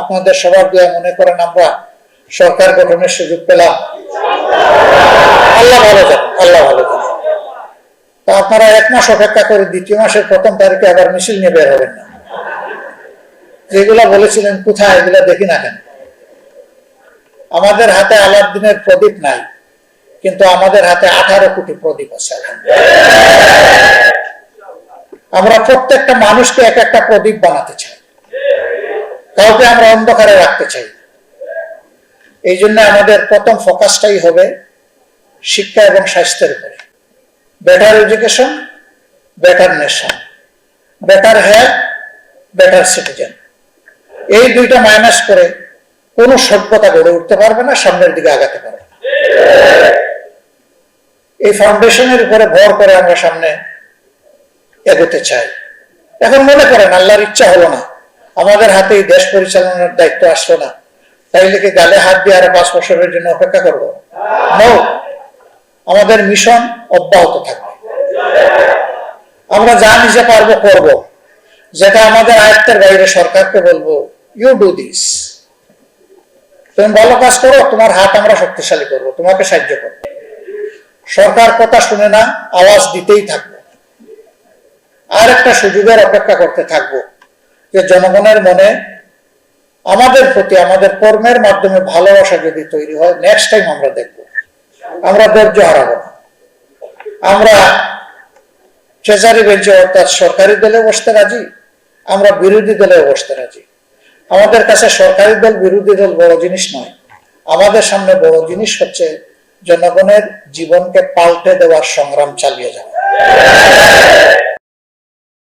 আপনাদের সবার দিয়ে মনে করেন আমরা সরকার গঠনের সুযোগ পেলাম। আল্লাহ ভালো আল্লাহ ভালো জানেন। আপনারা এক মাস অপেক্ষা করে দ্বিতীয় মাসের প্রথম তারিখে আবার মিছিল নিয়ে বের হবেন না। যেগুলা বলেছিলেন, কোথায় এগুলা দেখি না কেন? আমাদের হাতে আলাদিনের প্রদীপ নাই, কিন্তু আমাদের হাতে আঠারো কোটি প্রদীপ আছে আমরা প্রত্যেকটা মানুষকে এক একটা প্রদীপ বানাতে চাই। কাউকে আমরা অন্ধকারে রাখতে চাই। এই জন্য আমাদের প্রথম ফোকাসটাই হবে শিক্ষা এবং স্বাস্থ্যের উপরে। Better education better nation better health better citizen এই দুইটা মাইনাস করে কোন সভ্যতা গড়ে উঠতে পারবে না, সামনের দিকে আগাতে পারবে এই ফাউন্ডেশনের উপরে ভর করে আমরা সামনে এগোতে চাই। এখন মনে করেন, আল্লাহর ইচ্ছা হলো না। আমাদের হাতে দেশ পরিচালনার দায়িত্ব আসলো না। তাইলে কি গালে হাত দিয়ে আরও পাঁচ বছরের জন্য অপেক্ষা করব? আমাদের মিশন অব্যাহত থাকবে। আমরা যা নিজে পারব করব। যেটা আমাদের আয়ত্তের বাইরে সরকারকে বলব ইউ ডু দিস তুমি ভালো কাজ করো, তোমার হাত আমরা শক্তিশালী করব, তোমাকে সাহায্য করব। সরকার কথা শুনে না, আওয়াজ দিতেই থাকব। আর একটা সুযোগের অপেক্ষা করতে থাকব। জনগণের মনে আমাদের প্রতি, আমাদের কর্মের মাধ্যমে ভালোবাসা যদি তৈরি হয় নেক্সট টাইম আমরা দেখব। আমরা ধৈর্য হারাবো না। আমরা ট্রেজারি বেঞ্চে অর্থাৎ সরকারি দলে বসতে রাজি, আমরা বিরোধী দলে বসতে রাজি। আমাদের কাছে সরকারি দল, বিরোধী দল বড় জিনিস নয়। আমাদের সামনে বড় জিনিস হচ্ছে জনগণের জীবনকে পাল্টে দেওয়ার সংগ্রাম চালিয়ে যাওয়া।